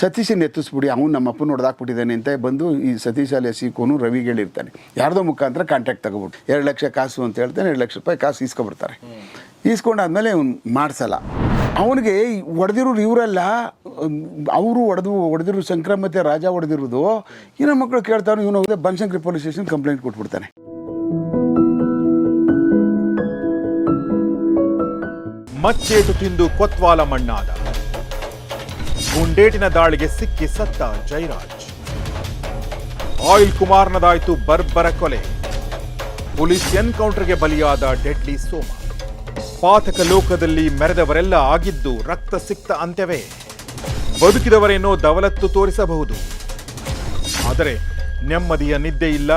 ಸತೀಶನ ಎತ್ತಿಸ್ಬಿಡಿ, ಅವನು ನಮ್ಮ ಅಪ್ಪನ ಹೊಡೆದಾಕ್ಬಿಟ್ಟಿದ್ದಾನೆ ಅಂತ ಬಂದು ಈ ಸತೀಶ್ ಅಲ್ಲಿ ಸಿಕ್ಕೋನು ರವಿಗೆ ಹೇಳಿರ್ತಾನೆ ಯಾರ್ದೋ ಮುಖಾಂತರ ಕಾಂಟ್ಯಾಕ್ಟ್ ತಗೋಬಿಟ್ಟು. ಎರಡು ಲಕ್ಷ ಕಾಸು ಅಂತ ಹೇಳ್ತಾನೆ, ಎರಡು ಲಕ್ಷ ರೂಪಾಯಿ ಕಾಸು ಇಸ್ಕೊಬಿಡ್ತಾರೆ ಈಸ್ಕೊಂಡಾದ್ಮೇಲೆ ಅವ್ನು ಮಾಡಿಸಲ್ಲ. ಅವನಿಗೆ ಹೊಡೆದಿರೋರು ಇವರೆಲ್ಲ ಅವರು ಹೊಡೆದು, ಹೊಡೆದಿರೋ ಸಂಕ್ರಮತೆ ರಾಜ ಹೊಡೆದಿರೋದು ಇನ್ನೂ ಮಕ್ಕಳು ಕೇಳ್ತಾನೆ ಇವನು ಬನಶಂಕರಿ ಪೊಲೀಸ್ ಸ್ಟೇಷನ್ ಕಂಪ್ಲೇಂಟ್ ಕೊಟ್ಬಿಡ್ತಾನೆ. ಮಚ್ಚೇಟು ತಿಂದು ಕೊತ್ವಾಲ ಮಣ್ಣಾದ. ಗುಂಡೇಟಿನ ದಾಳಿಗೆ ಸಿಕ್ಕಿ ಸತ್ತ ಜೈರಾಜ್. ಆಯಿಲ್ ಕುಮಾರ್ನದಾಯಿತು ಬರ್ಬರ ಕೊಲೆ. ಪೊಲೀಸ್ ಎನ್ಕೌಂಟರ್ಗೆ ಬಲಿಯಾದ ಡೆಡ್ಲಿ ಸೋಮ. ಪಾತಕ ಲೋಕದಲ್ಲಿ ಮೆರೆದವರೆಲ್ಲ ಆಗಿದ್ದು ರಕ್ತ ಸಿಕ್ತ ಅಂತ್ಯವೇ. ಬದುಕಿದವರೇನೋ ದವಲತ್ತು ತೋರಿಸಬಹುದು. ಆದರೆ ನೆಮ್ಮದಿಯ ನಿದ್ದೆ ಇಲ್ಲ.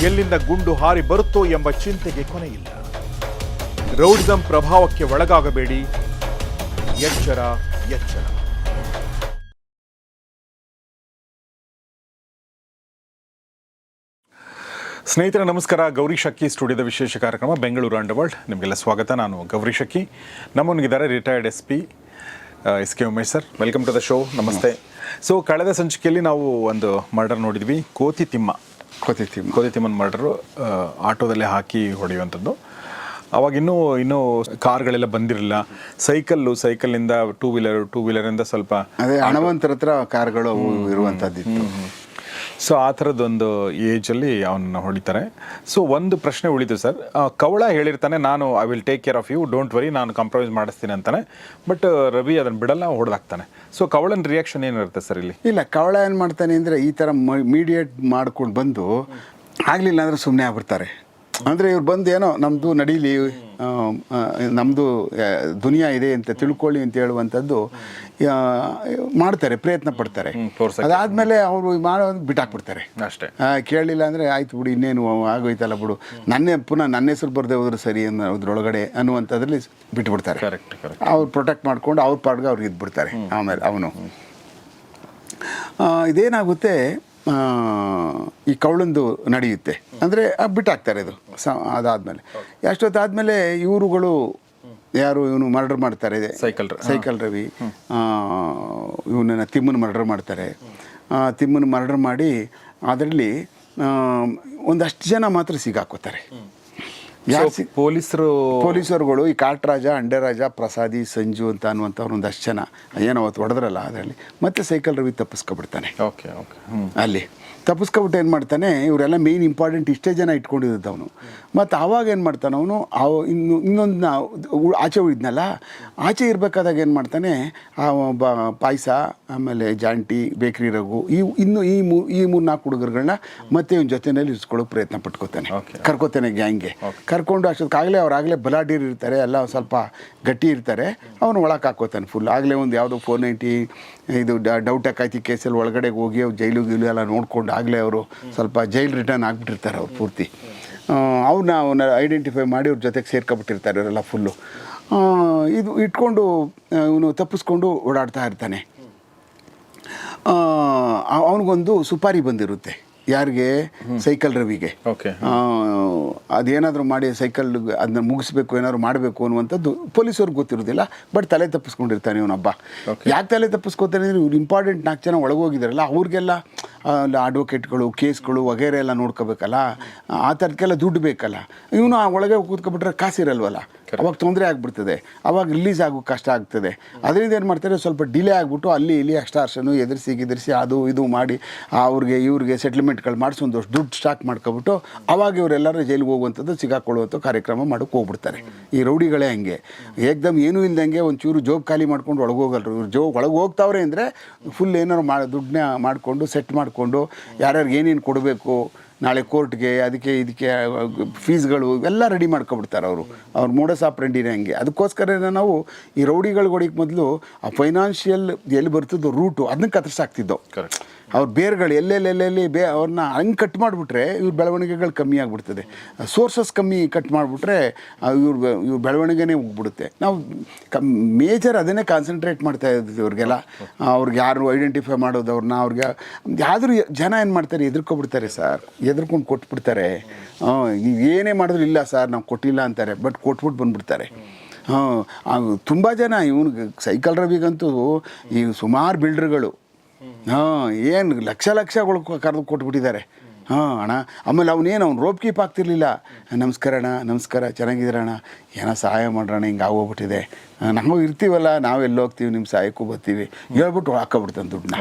ಎಲ್ಲಿಂದ ಗುಂಡು ಹಾರಿ ಬರುತ್ತೋ ಎಂಬ ಚಿಂತೆಗೆ ಕೊನೆಯಿಲ್ಲ. ರೌಡಿಸಂ ಪ್ರಭಾವಕ್ಕೆ ಒಳಗಾಗಬೇಡಿ. ಎಚ್ಚರ ಎಚ್ಚರ. ಸ್ನೇಹಿತರೆ ನಮಸ್ಕಾರ. ಗೌರಿ ಶಕ್ಕಿ ಸ್ಟುಡಿಯೋದ ವಿಶೇಷ ಕಾರ್ಯಕ್ರಮ ಬೆಂಗಳೂರು ಅಂಡ್ ವರ್ಲ್ಡ್. ನಿಮಗೆಲ್ಲ ಸ್ವಾಗತ. ನಾನು ಗೌರಿ ಶಕ್ಕಿ ನಮ್ಮೊಂದಿಗಿದ್ದಾರೆ retired S P S K Umesh sir. Welcome to the show ನಮಸ್ತೆ. ಸೊ ಕಳೆದ ಸಂಚಿಕೆಯಲ್ಲಿ ನಾವು ಒಂದು ಮರ್ಡರ್ ನೋಡಿದ್ವಿ. ಕೋತಿ ತಿಮ್ಮ. ಕೋತಿ ತಿಮ್ಮ. ಕೋತಿ ತಿಮ್ಮನ ಮರ್ಡರು ಆಟೋದಲ್ಲಿ ಹಾಕಿ ಹೊಡೆಯುವಂಥದ್ದು. ಅವಾಗ ಇನ್ನೂ ಇನ್ನೂ ಕಾರ್ಗಳೆಲ್ಲ ಬಂದಿರಲಿಲ್ಲ. ಸೈಕಲ್ಲು ಸೈಕಲ್ನಿಂದ ಟೂ ವೀಲರ್ ಟೂ ವೀಲರಿಂದ ಸ್ವಲ್ಪ ಅದೇ ಹಣವಂತರ ಹತ್ರ ಕಾರ್ಗಳು ಅವು ಇರುವಂಥದ್ದಿತ್ತು ಸೊ ಆ ಥರದ್ದೊಂದು ಏಜಲ್ಲಿ ಅವನ್ನ ಹೊಡಿತಾರೆ. ಸೊ ಒಂದು ಪ್ರಶ್ನೆ ಉಳಿತು ಸರ್. ಕವಳ ಹೇಳಿರ್ತಾನೆ ನಾನು I will take care of you don't worry ನಾನು ಕಾಂಪ್ರಮೈಸ್ ಮಾಡಿಸ್ತೀನಿ ಅಂತಾನೆ. ಬಟ್ ರವಿ ಅದನ್ನು ಬಿಡಲ್ಲ ಹೊಡೆದಾಕ್ತಾನೆ. ಸೊ ಕವಳನ ರಿಯಾಕ್ಷನ್ ಏನಿರುತ್ತೆ ಸರ್ ಇಲ್ಲಿ? ಇಲ್ಲ ಕವಳ ಏನು ಮಾಡ್ತಾನೆ ಅಂದರೆ ಈ ಥರ ಮೀಡಿಯೇಟ್ ಮಾಡ್ಕೊಂಡು ಬಂದು ಆಗಲಿಲ್ಲ ಅಂದರೆ ಸುಮ್ಮನೆ ಆಗ್ಬಿಡ್ತಾರೆ. ಅಂದರೆ ಇವ್ರು ಬಂದು ಏನೋ ನಮ್ಮದು ನಡೀಲಿ ನಮ್ಮದು ದುನಿಯಾ ಇದೆ ಅಂತ ತಿಳ್ಕೊಳ್ಳಿ ಅಂತ ಹೇಳುವಂಥದ್ದು ಮಾಡ್ತಾರೆ ಪ್ರಯತ್ನ ಪಡ್ತಾರೆ. ಅದಾದಮೇಲೆ ಅವರು ಮಾಡೋ ಬಿಟ್ಟಾಕ್ಬಿಡ್ತಾರೆ. ಅಷ್ಟೇ. ಕೇಳಲಿಲ್ಲ ಅಂದರೆ ಆಯ್ತು ಬಿಡು ಇನ್ನೇನು ಆಗೋಯ್ತಲ್ಲ ಬಿಡು. ನನ್ನೇ ಪುನಃ ನನ್ನ ಹೆಸರು ಬರದೆ ಹೋದ್ರೆ ಸರಿ ಅನ್ನೋದ್ರೊಳಗಡೆ ಅನ್ನುವಂಥದ್ರಲ್ಲಿ ಬಿಟ್ಬಿಡ್ತಾರೆ. ಕರೆಕ್ಟ್ ಕರೆಕ್ಟ್ ಅವ್ರು ಪ್ರೊಟೆಕ್ಟ್ ಮಾಡ್ಕೊಂಡು ಅವ್ರ ಪಾಡ್ಗೆ ಅವ್ರಿಗೆ ಇದ್ಬಿಡ್ತಾರೆ. ಆಮೇಲೆ ಅವನು. ಇದೇನಾಗುತ್ತೆ ಈ ಕವಳಂದು ನಡೆಯುತ್ತೆ. ಅಂದರೆ ಬಿಟ್ಟಾಕ್ತಾರೆ ಇದು. ಸ ಅದಾದಮೇಲೆ. ಎಷ್ಟೊತ್ತಾದಮೇಲೆ ಇವರುಗಳು ಯಾರು ಇವನು ಮರ್ಡರ್ ಮಾಡ್ತಾರೆ. Cycle cycle Ravi. ಇವನನ್ನು ತಿಮ್ಮನ ಮರ್ಡರ್ ಮಾಡ್ತಾರೆ. ತಿಮ್ಮನ ಮರ್ಡರ್ ಮಾಡಿ ಅದರಲ್ಲಿ ಒಂದಷ್ಟು ಜನ ಮಾತ್ರ ಸಿಗಾಕೋತಾರೆ. ಯಾರು ಸಿ ಪೊಲೀಸರು ಪೊಲೀಸರುಗಳು ಈ ಕಾಟ್ರಾಜ ಅಂಡರಾಜ ಪ್ರಸಾದಿ ಸಂಜು ಅಂತ ಅನ್ನುವಂಥವ್ರು ಒಂದಷ್ಟು ಜನ. ಏನೋ ಅವತ್ತು ಹೊಡೆದ್ರಲ್ಲ ಅದರಲ್ಲಿ. ಮತ್ತೆ ಸೈಕಲ್ ರವಿ ತಪ್ಪಿಸ್ಕೊಬಿಡ್ತಾನೆ. ಓಕೆ ಓಕೆ ಅಲ್ಲಿ. ತಪ್ಪಿಸ್ಕೊಬಿಟ್ಟು ಏನು ಮಾಡ್ತಾನೆ ಇವರೆಲ್ಲ ಮೇಯ್ನ್ ಇಂಪಾರ್ಟೆಂಟ್ ಇಷ್ಟೇ ಜನ ಇಟ್ಕೊಂಡಿದ್ದ ಅವನು. ಮತ್ತು ಆವಾಗ ಏನು ಮಾಡ್ತಾನೆ ಅವನು ಅವ ಇನ್ನು ಇನ್ನೊಂದು ಆಚೆ ಉಳಿದ್ನಲ್ಲ ಆಚೆ ಇರಬೇಕಾದಾಗ ಏನು ಮಾಡ್ತಾನೆ ಆ ಪಾಯಸ ಆಮೇಲೆ ಜಾಂಟಿ ಬೇಕ್ರಿ ರಘು ಈ ಇನ್ನು ಈ ಮೂ ಈ ಮೂರು ನಾಲ್ಕು ಹುಡುಗರುಗಳನ್ನ ಮತ್ತೆ ಇವ್ನ ಜೊತೆಯಲ್ಲಿ ಇರಿಸ್ಕೊಳ್ಳೋಕೆ ಪ್ರಯತ್ನ ಪಟ್ಕೋತಾನೆ. ಕರ್ಕೋತಾನೆ ಗ್ಯಾಂಗ್ಗೆ. ಕರ್ಕೊಂಡು ಅಷ್ಟೊತ್ತಾಗಲೇ ಅವ್ರು ಆಗಲೇ ಬಲಾಢ್ಯರು ಇರ್ತಾರೆ ಎಲ್ಲ ಸ್ವಲ್ಪ ಗಟ್ಟಿ ಇರ್ತಾರೆ ಅವನು ಒಳಗೆ ಹಾಕೋತಾನೆ ಫುಲ್ ಆಗಲೇ ಒಂದು ಯಾವುದೋ ಫೋರ್ ನೈಂಟಿ ಇದು ಡೌಟ್ ಆಕಾಯ್ತಿ ಕೇಸಲ್ಲಿ ಒಳಗಡೆ ಹೋಗಿ ಅವ್ರು ಜೈಲು ಗೀಲು ಎಲ್ಲ ನೋಡ್ಕೊಂಡು ಆಗಲೇ ಅವರು ಸ್ವಲ್ಪ ಜೈಲ್ ರಿಟರ್ನ್ ಆಗಿಬಿಟ್ಟಿರ್ತಾರೆ ಅವ್ರು ಪೂರ್ತಿ. ಅವ್ರನ್ನ ಅವನ್ನ ಐಡೆಂಟಿಫೈ ಮಾಡಿ ಅವ್ರ ಜೊತೆಗೆ ಸೇರ್ಕೊಬಿಟ್ಟಿರ್ತಾರೆ ಅವರೆಲ್ಲ ಫುಲ್ಲು ಇದು ಇಟ್ಕೊಂಡು ಇವನು ತಪ್ಪಿಸ್ಕೊಂಡು ಓಡಾಡ್ತಾ ಇರ್ತಾನೆ. ಅವನಿಗೊಂದು ಸುಪಾರಿ ಬಂದಿರುತ್ತೆ. ಯಾರಿಗೆ? ಸೈಕಲ್ ರವಿಗೆ. ಅದೇನಾದರೂ ಮಾಡಿ ಸೈಕಲ್ ಅದನ್ನ ಮುಗಿಸ್ಬೇಕು ಏನಾದ್ರು ಮಾಡಬೇಕು ಅನ್ನುವಂಥದ್ದು ಪೊಲೀಸವ್ರಿಗೆ ಗೊತ್ತಿರೋದಿಲ್ಲ ಬಟ್ ತಲೆ ತಪ್ಪಿಸ್ಕೊಂಡಿರ್ತಾನೆ ಇವನೊಬ್ಬ ಯಾಕೆ ತಲೆ ತಪ್ಪಿಸ್ಕೋತಾನೆ ಅಂದ್ರೆ ಇವ್ರು ಇಂಪಾರ್ಟೆಂಟ್ ನಾಲ್ಕು ಜನ ಒಳಗೋಗಿದಾರಲ್ಲ ಅವ್ರಿಗೆಲ್ಲ ಅಡ್ವೊಕೇಟ್ಗಳು ಕೇಸ್ಗಳು ವಗೇರೆ ಎಲ್ಲ ನೋಡ್ಕೋಬೇಕಲ್ಲ ಆ ಥರಕ್ಕೆಲ್ಲ ದುಡ್ಡು ಬೇಕಲ್ಲ ಇವನು ಆ ಒಳಗೆ ಕೂತ್ಕೊಬಿಟ್ರೆ ಕಾಸಿರಲ್ವಲ್ಲ. ಅವಾಗ ತೊಂದರೆ ಆಗಿಬಿಡ್ತದೆ. ಅವಾಗ ರಿಲೀಸ್ ಆಗೋ ಕಷ್ಟ ಆಗ್ತದೆ. ಅದರಿಂದ ಏನು ಮಾಡ್ತಾರೆ ಸ್ವಲ್ಪ ಡಿಲೇ ಆಗಿಬಿಟ್ಟು ಅಲ್ಲಿ ಇಲ್ಲಿ ಅಷ್ಟಾರ್ಷನು ಎದುರಿಸಿ, ಗೆದರಿಸಿ, ಅದು ಇದು ಮಾಡಿ ಅವ್ರಿಗೆ, ಇವ್ರಿಗೆ ಸೆಟ್ಲ್ಮೆಂಟ್ಗಳು ಮಾಡಿಸಿ ಒಂದಷ್ಟು ದುಡ್ಡು ಸ್ಟಾಕ್ ಮಾಡ್ಕೊಬಿಟ್ಟು ಅವಾಗ ಇವರೆಲ್ಲರೂ ಜೈಲಿಗೆ ಹೋಗುವಂಥದ್ದು ಸಿಗಾಕೊಳ್ಳುವಂಥ ಕಾರ್ಯಕ್ರಮ ಮಾಡೋಕೆ ಹೋಗ್ಬಿಡ್ತಾರೆ. ಈ ರೌಡಿಗಳೇ ಹಂಗೆ. ಏಕ್ದಮ್ ಏನೂ ಇಲ್ದಂಗೆ ಒಂಚೂರು ಜೋಬ್ ಖಾಲಿ ಮಾಡ್ಕೊಂಡು ಒಳಗೆ ಹೋಗಲ್ರು ಇವ್ರು ಜೋಬ್ ಒಳಗೆ ಹೋಗ್ತಾವ್ರೆ ಅಂದರೆ ಫುಲ್ ಏನಾರು ಮಾ ದುಡ್ಡನ್ನ ಮಾಡಿಕೊಂಡು ಸೆಟ್ ಮಾಡಿಕೊಂಡು, ಯಾರ್ಯಾರಿಗೆ ಏನೇನು ಕೊಡಬೇಕು ನಾಳೆ ಕೋರ್ಟ್ಗೆ, ಅದಕ್ಕೆ ಇದಕ್ಕೆ, ಫೀಸ್ಗಳು ಇವೆಲ್ಲ ರೆಡಿ ಮಾಡ್ಕೊಬಿಡ್ತಾರೆ ಅವರು. ಅವ್ರ ಮೋಡಸ್ ಆಪ್ರೆಂಡಿನೇ ಹಂಗೆ. ಅದಕ್ಕೋಸ್ಕರ ನಾವು ಈ ರೌಡಿಗಳು ಹೊಡಿಗೆ ಮೊದಲು ಆ ಫೈನಾನ್ಷಿಯಲ್ ಎಲ್ಲಿ ಬರ್ತದೋ ರೂಟು ಅದನ್ನ ಕರೆಕ್ಟ್ ಅವ್ರ ಬೇರ್ಗಳು ಎಲ್ಲೆಲ್ಲೆಲ್ಲೆಲ್ಲಿ ಬೇ ಅವ್ರನ್ನ ಹಂಗೆ ಕಟ್ ಮಾಡಿಬಿಟ್ರೆ ಇವ್ರ ಬೆಳವಣಿಗೆಗಳು ಕಮ್ಮಿ ಆಗಿಬಿಡ್ತದೆ. ಸೋರ್ಸಸ್ ಕಮ್ಮಿ ಕಟ್ ಮಾಡಿಬಿಟ್ರೆ ಇವ್ರ ಇವ್ರ ಬೆಳವಣಿಗೆನೇ ಹೋಗ್ಬಿಡುತ್ತೆ. ನಾವು ಕಮ್ ಮೇಜರ್ ಅದನ್ನೇ ಕಾನ್ಸಂಟ್ರೇಟ್ ಮಾಡ್ತಾ ಇದ್ದೀವಿ ಇವ್ರಿಗೆಲ್ಲ ಅವ್ರಿಗೆ ಯಾರು ಐಡೆಂಟಿಫೈ ಮಾಡೋದು ಅವ್ರನ್ನ ಅವ್ರಿಗೆ, ಆದರೂ ಜನ ಏನು ಮಾಡ್ತಾರೆ, ಎದುರ್ಕೊಬಿಡ್ತಾರೆ ಸರ್ ಎದುರ್ಕೊಂಡು ಕೊಟ್ಬಿಡ್ತಾರೆ. ನೀವು ಏನೇ ಮಾಡಿದ್ರು ಇಲ್ಲ ಸರ್ ನಾವು ಕೊಟ್ಟಿಲ್ಲ ಅಂತಾರೆ ಬಟ್ ಕೊಟ್ಬಿಟ್ಟು ಬಂದ್ಬಿಡ್ತಾರೆ. ಹಾಂ ತುಂಬ ಜನ ಇವನಿಗೆ ಸೈಕಲ್ ರವಿಗಂತೂ ಈ ಸುಮಾರು ಬಿಲ್ಡರ್ಗಳು ಹಾಂ ಏನು ಲಕ್ಷ ಲಕ್ಷಗಳು ಕರೆದು ಕೊಟ್ಬಿಟ್ಟಿದ್ದಾರೆ. ಹಾಂ ಅಣ್ಣ ಆಮೇಲೆ ಅವನೇನು ಅವ್ನು ರೋಪ್ ಕೀಪ್ ಆಗ್ತಿರ್ಲಿಲ್ಲ. ನಮಸ್ಕಾರ ಅಣ್ಣ ನಮಸ್ಕಾರ ಚೆನ್ನಾಗಿದ್ದೀರಣ್ಣ ಏನೋ ಸಹಾಯ ಮಾಡ್ರಣ್ಣ ಹಿಂಗೆ ಆಗೋಗ್ಬಿಟ್ಟಿದೆ. ನಾವು ಇರ್ತೀವಲ್ಲ ನಾವು ಎಲ್ಲಿ ಹೋಗ್ತೀವಿ ನಿಮ್ಮ ಸಹಾಯಕ್ಕೂ ಬರ್ತೀವಿ. ಹೇಳ್ಬಿಟ್ಟು ಹಾಕೋಬಿಡ್ತಾನೆ ದುಡ್ಡನ್ನ.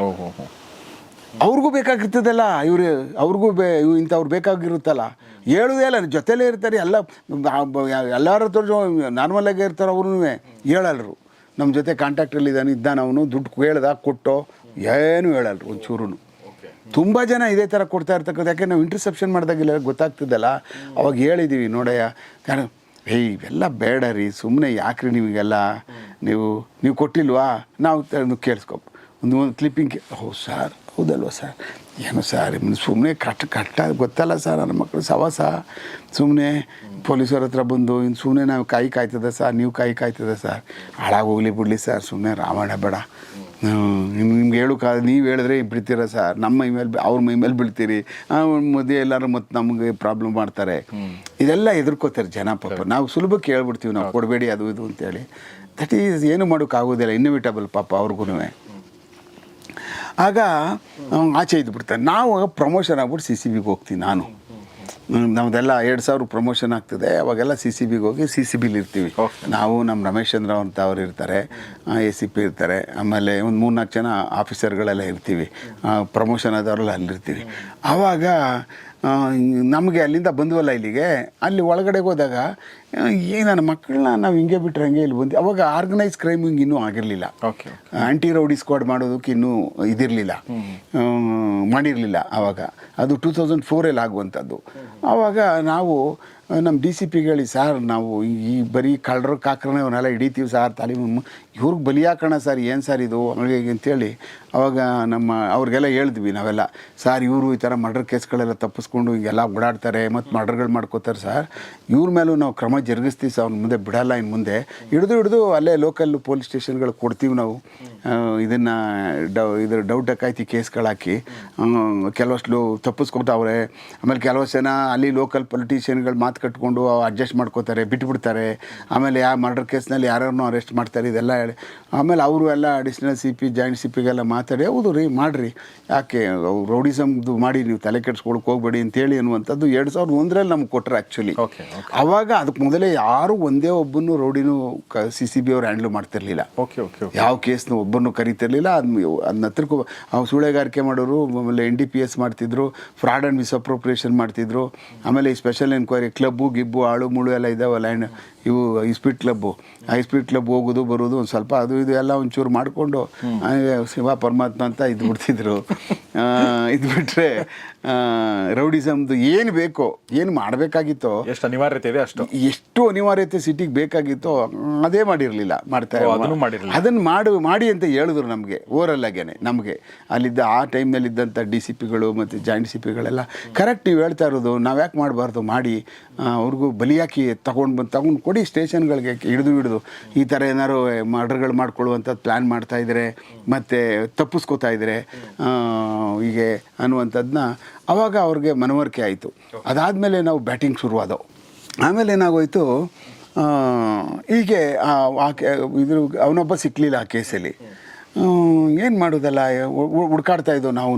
ಅವ್ರಿಗೂ ಬೇಕಾಗಿರ್ತದಲ್ಲ ಇವ್ರು ಅವ್ರಿಗೂ ಬೇ ಇವ್ ಇಂಥವ್ರು ಬೇಕಾಗಿರುತ್ತಲ್ಲ. ಹೇಳೋದೇ ಇಲ್ಲ ಜೊತೆಲೇ ಇರ್ತಾರೆ ಎಲ್ಲ ಎಲ್ಲರ ಹತ್ರ ನಾರ್ಮಲಾಗೇ ಇರ್ತಾರೆ ಅವ್ರೂ ಹೇಳಲ್ರು. ನಮ್ಮ ಜೊತೆ ಕಾಂಟ್ಯಾಕ್ಟಲ್ಲಿ ಇದ್ದಾನೆ ಇದ್ದಾನೆ ಅವನು ದುಡ್ಡು ಕೇಳ್ದ ಕೊಟ್ಟೋ ಏನು ಹೇಳಲ್ರು ಒಂಚೂರು ತುಂಬ ಜನ ಇದೇ ಥರ ಕೊಡ್ತಾ ಇರ್ತಕ್ಕಂಥ ಯಾಕೆ ನಾವು ಇಂಟರ್ಸೆಪ್ಷನ್ ಮಾಡಿದಾಗಿಲ್ಲ ಗೊತ್ತಾಗ್ತದಲ್ಲ ಅವಾಗ ಹೇಳಿದ್ದೀವಿ ನೋಡಯ್ಯ ಯಾರು ಏಯ್ ಇವೆಲ್ಲ ಬೇಡ ರೀ ಸುಮ್ಮನೆ ಯಾಕ್ರಿ ನಿಮಗೆಲ್ಲ? ನೀವು ನೀವು ಕೊಟ್ಟಿಲ್ವಾ? ನಾವು ಕೇಳಿಸ್ಕೊಪ್ಪ ಕೇಳಿಸ್ಕೊ ಒಂದು ಒಂದು ಕ್ಲಿಪ್ಪಿಂಗ್ ಹೌದು ಸರ್ ಹೌದಲ್ವ ಸರ್? ಏನು ಸರ್ ಸುಮ್ಮನೆ ಕಟ್ ಕಟ್ಟ ಗೊತ್ತಲ್ಲ ಸರ್ ನನ್ನ ಮಕ್ಕಳು ಸವಾಸ? ಸುಮ್ಮನೆ ಪೊಲೀಸರ ಹತ್ರ ಬಂದು ಇನ್ನು ಸುಮ್ಮನೆ ನಾವು ಕಾಯಿ ಕಾಯ್ತದೆ ಸರ್ ನೀವು ಕಾಯಿ ಕಾಯ್ತದೆ ಸರ್? ಹಾಳಾಗೋಗ್ಲಿ ಬಿಡಲಿ ಸರ್ ಸುಮ್ಮನೆ ರಾಮಾಯಣ ಬೇಡ. ನಿಮ್ಗೆ ಹೇಳು ಕಾ ನೀವು ಹೇಳಿದ್ರೆ ಬಿಡ್ತೀರ ಸರ್ ನಮ್ಮ ಮೈ ಮೇಲೆ ಅವ್ರ ಮೈ ಮೇಲೆ ಬೀಳ್ತೀರಿ. ಮದುವೆ ಎಲ್ಲರೂ ಮತ್ತು ನಮಗೆ ಪ್ರಾಬ್ಲಮ್ ಮಾಡ್ತಾರೆ. ಇದೆಲ್ಲ ಎದುರ್ಕೋತಾರೆ ಜನ ಪಾಪ. ನಾವು ಸುಲಭಕ್ಕೆ ಹೇಳ್ಬಿಡ್ತೀವಿ ನಾವು ಕೊಡಬೇಡಿ ಅದು ಇದು ಅಂತೇಳಿ ದಟ್ ಈಸ್ ಏನು ಮಾಡೋಕ್ಕಾಗೋದಿಲ್ಲ ಇನ್ನೋವಿಟಬಲ್ ಪಾಪ ಅವ್ರಿಗೂ ಆಗ ಆಚೆ ಇದ್ಬಿಡ್ತಾರೆ. ನಾವು ಪ್ರಮೋಷನ್ ಆಗ್ಬಿಟ್ಟು ಸಿ ಸಿ ಬಿಗೆ ಹೋಗ್ತೀನಿ ನಾನು. ನಮ್ದೆಲ್ಲ ಎರಡು ಸಾವಿರ ಪ್ರಮೋಷನ್ ಆಗ್ತದೆ. ಅವಾಗೆಲ್ಲ ಸಿ ಸಿ ಬಿಗೆ ಹೋಗಿ ಸಿ ಸಿ ಬಿಲಿ ಇರ್ತೀವಿ ನಾವು ನಮ್ಮ ರಮೇಶ್ ಚಂದ್ರ ಅಂತ ಅವ್ರು ಇರ್ತಾರೆ. ಎ ಸಿ ಪಿ ಇರ್ತಾರೆ. ಆಮೇಲೆ ಒಂದು ಮೂರ್ನಾಲ್ಕು ಜನ ಆಫೀಸರ್ಗಳೆಲ್ಲ ಇರ್ತೀವಿ. ಪ್ರಮೋಷನ್ ಆದವರೆಲ್ಲ ಅಲ್ಲಿರ್ತೀವಿ ಆವಾಗ ನಮಗೆ ಅಲ್ಲಿಂದ ಬಂದ್ವಲ್ಲ ಇಲ್ಲಿಗೆ? ಅಲ್ಲಿ ಒಳಗಡೆಗೆ ಹೋದಾಗ ಏ ನನ್ನ ಮಕ್ಕಳನ್ನ ನಾವು ಹಿಂಗೆ ಬಿಟ್ಟರೆ ಹಂಗೆ ಇಲ್ಲಿ ಬಂದು ಅವಾಗ ಆರ್ಗನೈಸ್ ಕ್ರೈಮ್ ಹಿಂಗೆ ಇನ್ನೂ ಆಗಿರಲಿಲ್ಲ. ಓಕೆ ಆಂಟಿ ರೌಡಿ ಸ್ಕ್ವಾಡ್ ಮಾಡೋದಕ್ಕೆ ಇನ್ನೂ ಇದಿರಲಿಲ್ಲ. ಮಾಡಿರಲಿಲ್ಲ ಆವಾಗ ಅದು ಟೂ ತೌಸಂಡ್ ಫೋರಲ್ಲಿ ಆಗುವಂಥದ್ದು. ಆವಾಗ ನಾವು ನಮ್ಮ ಡಿ ಸಿ ಪಿಗಳಿ ಸರ್ ನಾವು ಈ- ಬರೀ ಕಳ್ಳರು ಕಾಕ್ರನೇ ಅವನ್ನೆಲ್ಲ ಹಿಡಿತೀವಿ ಸರ್ ತಾಲಿ ಇವ್ರಿಗೆ ಬಲಿ ಹಾಕೋಣ ಸರ್ ಏನು ಸರ್ ಇದು? ಹೀಗೆ ಅಂತೇಳಿ ಅವಾಗ ನಮ್ಮ ಅವ್ರಿಗೆಲ್ಲ ಹೇಳಿದ್ವಿ ನಾವೆಲ್ಲ ಸರ್ ಇವರು ಈ ಥರ ಮರ್ಡರ್ ಕೇಸ್ಗಳೆಲ್ಲ ತಪ್ಪಿಸ್ಕೊಂಡು ಹಿಂಗೆಲ್ಲ ಓಡಾಡ್ತಾರೆ ಮತ್ತು ಮರ್ಡರ್ಗಳು ಮಾಡ್ಕೋತಾರೆ ಸರ್. ಇವ್ರ ಮೇಲೂ ನಾವು ಕ್ರಮ ಜರುಗಿಸ್ತೀವಿ ಸರ್ ಅವ್ನ ಮುಂದೆ ಬಿಡಲ್ಲ ಇನ್ನು ಮುಂದೆ. ಹಿಡಿದು ಹಿಡಿದು ಅಲ್ಲೇ ಲೋಕಲ್ ಪೊಲೀಸ್ ಸ್ಟೇಷನ್ಗಳು ಕೊಡ್ತೀವಿ ನಾವು. ಇದನ್ನು ಡೌ ಇದ್ರ ಡೌಟ್ ಡಕಾಯ್ತಿ ಕೇಸ್ಗಳಾಕಿ ಕೆಲವಷ್ಟು ತಪ್ಪಿಸ್ಕೊತಾವ್ರೆ ಆಮೇಲೆ ಕೆಲವಷ್ಟು ಜನ ಅಲ್ಲಿ ಲೋಕಲ್ ಪೊಲಿಟೀಷಿಯನ್ಗಳು ಮಾತು ಕಟ್ಕೊಂಡು ಅಡ್ಜಸ್ಟ್ ಮಾಡ್ಕೋತಾರೆ ಬಿಟ್ಬಿಡ್ತಾರೆ. ಆಮೇಲೆ ಯಾವ ಮರ್ಡರ್ ಕೇಸ್ನಲ್ಲಿ ಯಾರನ್ನೂ ಅರೆಸ್ಟ್ ಮಾಡ್ತಾರೆ ಇದೆಲ್ಲ ಹೇಳಿ. ಆಮೇಲೆ ಅವರು ಎಲ್ಲ additional C P joint C ಪಿಗೆಲ್ಲ ಮಾತಾಡಿ ಹೌದು ರೀ ಮಾಡಿರಿ. ಯಾಕೆ ರೌಡಿಸಮ್ದು ಮಾಡಿ ನೀವು ತಲೆ ಕೆಡ್ಸ್ಕೊಳಕ್ಕೆ ಹೋಗ್ಬೇಡಿ ಅಂತೇಳಿ ಅನ್ನುವಂಥದ್ದು ಎರಡು ಸಾವಿರದ ಒಂದರಲ್ಲಿ ನಮ್ಗೆ ಕೊಟ್ಟರು ಆ್ಯಕ್ಚುಲಿ ಓಕೆ ಅವಾಗ ಅದಕ್ಕೆ ಮೊದಲೇ ಯಾರು ಒಂದೇ ಒಬ್ಬನು ರೌಡಿನೂ ಕ ಸಿ ಸಿ ಬಿ ಅವ್ರು ಹ್ಯಾಂಡ್ಲ್ ಮಾಡ್ತಿರ್ಲಿಲ್ಲ. ಓಕೆ ಓಕೆ ಯಾವ ಕೇಸ್ನ ಒಬ್ಬರನ್ನು ಕರಿತಿರ್ಲಿಲ್ಲ ಅದನ್ನ ಅದನ್ನ ಹತ್ರಕ್ಕೂ ಅವ್ರು ಸುಳೆಗಾರಿಕೆ ಮಾಡೋರು ಆಮೇಲೆ ಎನ್ ಡಿ ಪಿ ಎಸ್ ಮಾಡ್ತಿದ್ರು ಫ್ರಾಡ್ ಆ್ಯಂಡ್ ಮಿಸ್ಅಪ್ರೋಪ್ರಿಯೇಷನ್ ಮಾಡ್ತಿದ್ರು ಆಮೇಲೆ ಈ ಸ್ಪೆಷಲ್ ಎನ್ಕ್ವೈರಿ ಕ್ಲಬ್ಬು ಗಿಬ್ಬು ಆಳು ಮುಳು ಎಲ್ಲ ಇದಾವಲ್ಲ ಆ್ಯಂಡ್ ಇವು ಐಸ್ಪೀಡ್ ಕ್ಲಬ್ಬು ಐಸ್ಪೀಡ್ ಕ್ಲಬ್ ಹೋಗೋದು ಬರೋದು ಒಂದು ಸ್ವಲ್ಪ ಅದು ಇದು ಎಲ್ಲ ಒಂಚೂರು ಮಾಡಿಕೊಂಡು ಶಿವ ಪರಮಾತ್ಮ ಅಂತ ಇದ್ಬಿಡ್ತಿದ್ರು. ಇದು ಬಿಟ್ಟರೆ ರೌಡಿಸಮ್ದು ಏನು ಬೇಕೋ ಏನು ಮಾಡಬೇಕಾಗಿತ್ತೋ ಎಷ್ಟು ಅನಿವಾರ್ಯತೆ ಇದೆ ಅಷ್ಟು. ಎಷ್ಟು ಅನಿವಾರ್ಯತೆ ಸಿಟಿಗೆ ಬೇಕಾಗಿತ್ತೋ ಅದೇ ಮಾಡಿರಲಿಲ್ಲ ಮಾಡ್ತಾ ಓ, ಅದನ್ನು. ಮಾಡು ಮಾಡಿ ಅಂತ ಹೇಳಿದ್ರು ನಮಗೆ ಓರಲ್ಲಾಗೇನೆ ನಮಗೆ. ಅಲ್ಲಿದ್ದ ಆ ಟೈಮ್ನಲ್ಲಿದ್ದಂಥ ಡಿ ಸಿ ಪಿಗಳು ಮತ್ತು ಜಾಯಿಂಟ್ ಸಿ ಪಿಗಳೆಲ್ಲ ಕರೆಕ್ಟ್ ನೀವು ಹೇಳ್ತಾ ಇರೋದು ನಾವು ಯಾಕೆ ಮಾಡಬಾರ್ದು ಮಾಡಿ ಅವ್ರಿಗೂ ಬಲಿಯಾಕಿ ತಗೊಂಡು ಬಂದು ತಗೊಂಡು ಕೊಡಿ ಸ್ಟೇಷನ್ಗಳಿಗೆ ಹಿಡಿದು ಹಿಡಿದು. ಈ ಥರ ಏನಾರು ಮರ್ಡರ್ಗಳು ಮಾಡ್ಕೊಳ್ಳುವಂಥದ್ದು ಪ್ಲ್ಯಾನ್ ಮಾಡ್ತಾ ಇದ್ದಾರೆ ಮತ್ತು ತಪ್ಪಿಸ್ಕೋತಾ ಇದ್ದಾರೆ ಹೀಗೆ ಅನ್ನುವಂಥದ್ದನ್ನ ಅವಾಗ ಅವ್ರಿಗೆ ಮನವರಿಕೆ ಆಯಿತು. ಅದಾದಮೇಲೆ ನಾವು ಬ್ಯಾಟಿಂಗ್ ಶುರುವಾದವು. ಆಮೇಲೆ ಏನಾಗೋಯ್ತು ಹೀಗೆ ಆ ಇದ್ರ ಅವನೊಬ್ಬ ಸಿಕ್ಕಲಿಲ್ಲ ಆ ಕೇಸಲ್ಲಿ ಏನು ಮಾಡೋದಲ್ಲ ಹುಡ್ಕಾಡ್ತಾ ಇದ್ದೋ ನಾವು